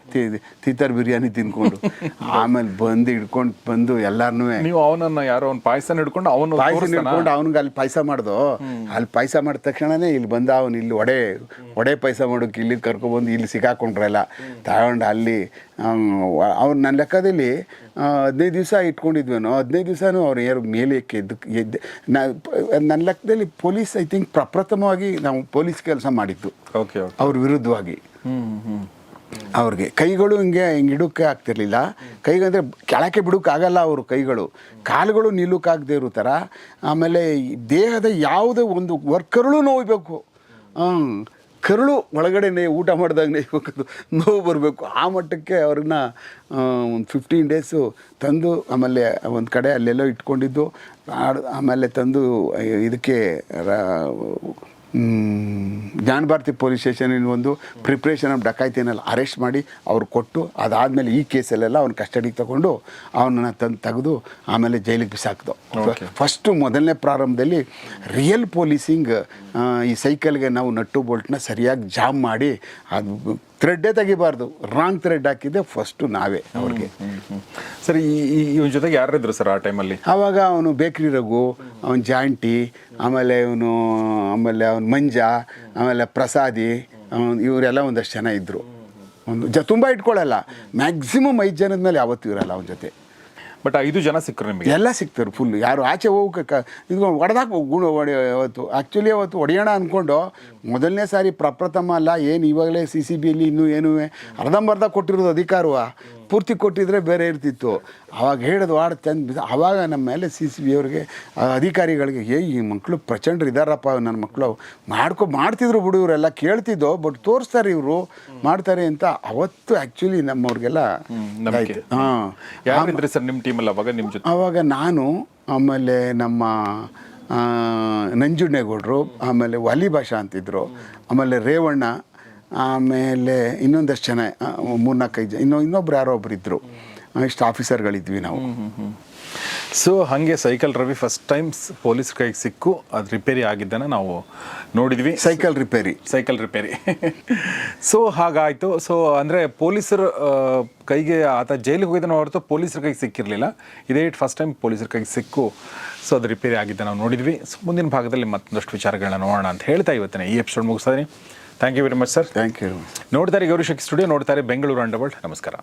ತೀತರ್ ಬಿರಿಯಾನಿ ತಿನ್ಕೊಂಡು. ಆಮೇಲೆ ಬಂದು ಹಿಡ್ಕೊಂಡು ಬಂದು ಎಲ್ಲಾರನ್ನೂ ನೀವು ಅವನನ್ನ ಯಾರೋ ಅವ್ನು ಪಾಯಸ ಹಿಡ್ಕೊಂಡು ಅವನು ಪಾಯಸ ಹಿಡ್ಕೊಂಡು ಅವ್ನಿಗೆ ಅಲ್ಲಿ ಪಾಯಸ ಮಾಡ್ದು. ಅಲ್ಲಿ ಪಾಯಸ ಮಾಡಿದ ತಕ್ಷಣನೇ ಇಲ್ಲಿ ಬಂದ ಅವನು ಇಲ್ಲಿ ಒಡೆ ಒಡೆ ಪಾಯಸ ಮಾಡೋಕೆ ಇಲ್ಲಿ ಕರ್ಕೊಬಂದು ಇಲ್ಲಿ ಸಿಕ್ಕಾಕೊಂಡ್ರಲ್ಲ. ತಗೊಂಡು ಅಲ್ಲಿ ಅವ್ರು ನನ್ನ ಲೆಕ್ಕದಲ್ಲಿ ಹದಿನೈದು ದಿವಸ ಇಟ್ಕೊಂಡಿದ್ವೇನೋ ಹದಿನೈದು ದಿವಸನೂ ಅವ್ರು ಯಾರು ಮೇಲೆ ಎದ್ದು ಎದ್ದು ನನ್ನ ಲೆಕ್ಕದಲ್ಲಿ ಪೊಲೀಸ್ ಐ ಥಿಂಕ್ ಪ್ರಪ್ರಥಮವಾಗಿ ನಾವು ಪೊಲೀಸ್ ಕೆಲಸ ಮಾಡಿದ್ದು. ಓಕೆ ಅವ್ರ ವಿರುದ್ಧವಾಗಿ. ಅವ್ರಿಗೆ. ಕೈಗಳು ಹಿಂಗೆ ಹಿಂಗೆ ಇಡೋಕ್ಕೆ ಆಗ್ತಿರ್ಲಿಲ್ಲ. ಕೈಗಂದರೆ ಕೆಳಕ್ಕೆ ಬಿಡೋಕ್ಕಾಗಲ್ಲ ಅವರು ಕೈಗಳು. ಕಾಲುಗಳು ನಿಲ್ಲೋಕ್ಕಾಗದೇ ಇರೋ ಥರ. ಆಮೇಲೆ ದೇಹದ ಯಾವುದೇ ಒಂದು ವರ್ಕರ್ಗಳು ನೋಯ್ಬೇಕು. ಹಾಂ ಕರುಳು ಒಳಗಡೆನೇ ಊಟ ಮಾಡಿದಾಗ ನೇಯ್ಬೇಕು ನೋವು ಬರಬೇಕು. ಆ ಮಟ್ಟಕ್ಕೆ ಅವ್ರನ್ನ ಒಂದು ಫಿಫ್ಟೀನ್ ಡೇಸು ತಂದು ಆಮೇಲೆ ಒಂದು ಕಡೆ ಅಲ್ಲೆಲ್ಲೋ ಇಟ್ಕೊಂಡಿದ್ದು ಆಮೇಲೆ ತಂದು ಇದಕ್ಕೆ ರಾ- ಜ್ಞಾನ ಭಾರತಿ ಪೊಲೀಸ್ ಸ್ಟೇಷನಿನ ಒಂದು ಪ್ರಿಪ್ರೇಷನ್ ಆಫ್ ಡಕಾಯ್ತಿನಲ್ಲಿ ಅರೆಸ್ಟ್ ಮಾಡಿ ಅವ್ರು ಕೊಟ್ಟು ಅದಾದಮೇಲೆ ಈ ಕೇಸಲ್ಲೆಲ್ಲ ಅವ್ನ ಕಸ್ಟಡಿಗೆ ತಗೊಂಡು ಅವನನ್ನು ತಂದು ತೆಗೆದು ಆಮೇಲೆ ಜೈಲಿಗೆ ಬಿಸಾಕ್ದು. ಫಸ್ಟು ಮೊದಲನೇ ಪ್ರಾರಂಭದಲ್ಲಿ ರಿಯಲ್ ಪೊಲೀಸಿಂಗ್ ಈ ಸೈಕಲ್ಗೆ ನಾವು ನಟ್ಟು ಬೋಲ್ಟ್ನ ಸರಿಯಾಗಿ ಜಾಮ್ ಮಾಡಿ ಅದು ಥ್ರೆಡ್ಡೇ ತೆಗಿಬಾರ್ದು. ರಾಂಗ್ ಥ್ರೆಡ್ ಹಾಕಿದ್ದೆ ಫಸ್ಟು ನಾವೇ ಅವ್ರಿಗೆ. ಸರ್ ಈ ಇವನ ಜೊತೆಗೆ ಯಾರಿದ್ರು ಸರ್ ಆ ಟೈಮಲ್ಲಿ ಆವಾಗ ಅವನು ಬೇಕ್ರಿ ರಘು ಅವನ ಜಾಂಟಿ ಆಮೇಲೆ ಇವನು ಆಮೇಲೆ ಅವನ ಮಂಜ ಆಮೇಲೆ ಪ್ರಸಾದಿ ಅವ್ನು ಇವರೆಲ್ಲ ಒಂದಷ್ಟು ಜನ ಇದ್ದರು ಒಂದು ಜ ತುಂಬ ಇಟ್ಕೊಳ್ಳಲ್ಲ ಮ್ಯಾಕ್ಸಿಮಮ್ ಐದು ಜನದ ಮೇಲೆ ಯಾವತ್ತೂ ಇರಲ್ಲ ಅವನ ಜೊತೆ. ಬಟ್ ಐದು ಜನ ಸಿಕ್ಕರು ನಿಮಗೆ. ಎಲ್ಲ ಸಿಕ್ತಾರೆ ಫುಲ್ ಯಾರು ಆಚೆ ಹೋಗಕ್ಕೆ ಇದು ಹೊಡೆದಾಕ ಗುಣ ಹೊಡೆ ಅವತ್ತು. ಆ್ಯಕ್ಚುಲಿ ಅವತ್ತು ಹೊಡೆಯೋಣ ಅಂದ್ಕೊಂಡು ಮೊದಲನೇ ಸಾರಿ ಪ್ರಪ್ರಥಮ ಅಲ್ಲ, ಏನು ಇವಾಗಲೇ ಸಿ ಸಿ ಬಿಯಲ್ಲಿ ಇನ್ನೂ ಏನೂ, ಅರ್ಧಂಬರ್ಧ ಕೊಟ್ಟಿರೋದು ಅಧಿಕಾರವ? ಪೂರ್ತಿ ಕೊಟ್ಟಿದ್ರೆ ಬೇರೆ ಇರ್ತಿತ್ತು. ಅವಾಗ ಹೇಳೋದು ಆಡ್ ತಂದು ಆವಾಗ ನಮ್ಮ ಮೇಲೆ ಸಿ ಸಿ ಬಿ ಅವ್ರಿಗೆ ಅಧಿಕಾರಿಗಳಿಗೆ ಏ ಈ ಮಕ್ಕಳು ಪ್ರಚಂಡ್ರು ಇದ್ದಾರಪ್ಪ ನನ್ನ ಮಕ್ಕಳು ಮಾಡ್ಕೊ ಮಾಡ್ತಿದ್ರು ಬಿಡು ಇವರೆಲ್ಲ. ಕೇಳ್ತಿದ್ದೋ ಬಟ್ ತೋರಿಸ್ತಾರೆ ಇವರು ಮಾಡ್ತಾರೆ ಅಂತ ಅವತ್ತು ಆ್ಯಕ್ಚುಲಿ ನಮ್ಮವ್ರಿಗೆಲ್ಲ. ಹಾಂ. ಸರ್ ನಿಮ್ಮ ಟೀಮಲ್ಲಿ ಅವಾಗ ನಿಮ್ಮ ಜೊತೆ? ಅವಾಗ ನಾನು ಆಮೇಲೆ ನಮ್ಮ ನಂಜುಣ್ಣೇಗೌಡರು ಆಮೇಲೆ ವಾಲಿ ಭಾಷಾ ಅಂತಿದ್ರು ಆಮೇಲೆ ರೇವಣ್ಣ ಆಮೇಲೆ ಇನ್ನೊಂದಷ್ಟು ಜನ ಮೂರು ಮೂರ್ನಾಲ್ಕೈದು ಜನ ಇನ್ನೂ ಇನ್ನೊಬ್ರು ಯಾರೋ ಒಬ್ರು ಇದ್ದರು ಇಷ್ಟು ಆಫೀಸರ್ಗಳಿದ್ವಿ ನಾವು. ಸೊ ಹಾಗೆ cycle Ravi first times police ಕೈಗೆ ಸಿಕ್ಕು ಅದು ರಿಪೇರಿ ಆಗಿದ್ದನ್ನು ನಾವು ನೋಡಿದ್ವಿ. Cycle repair. Cycle repair. So ಹಾಗಾಯಿತು. ಸೊ ಅಂದರೆ ಪೊಲೀಸರ ಕೈಗೆ ಆತ ಜೈಲಿಗೆ ಹೋಗಿದ್ದನ್ನು ಹೊರತು ಪೊಲೀಸರ ಕೈಗೆ ಸಿಕ್ಕಿರಲಿಲ್ಲ. ಇದೇ ಫಸ್ಟ್ ಟೈಮ್ ಪೊಲೀಸರ ಕೈಗೆ ಸಿಕ್ಕು. ಸೊ ಅದು ರಿಪೇರಿ ಆಗಿದ್ದ ನಾವು ನೋಡಿದ್ವಿ. ಸೊ ಮುಂದಿನ ಭಾಗದಲ್ಲಿ ಮತ್ತೊಂದಷ್ಟು ವಿಚಾರಗಳನ್ನ ನೋಡೋಣ ಅಂತ ಹೇಳ್ತಾ ಇವತ್ತಿನ ಈ ಎಪಿಸೋಡ್ ಮುಗಿಸ್ತಾ thank you very much sir thank you ನೋಡ್ತಾರೆ ಗೌರಿಶಕ್ತಿ ಸ್ಟುಡಿಯೋ ನೋಡ್ತಾರೆ ಬೆಂಗಳೂರು ಅಂಡರ್ವರ್ಲ್ಡ್ ನಮಸ್ಕಾರ.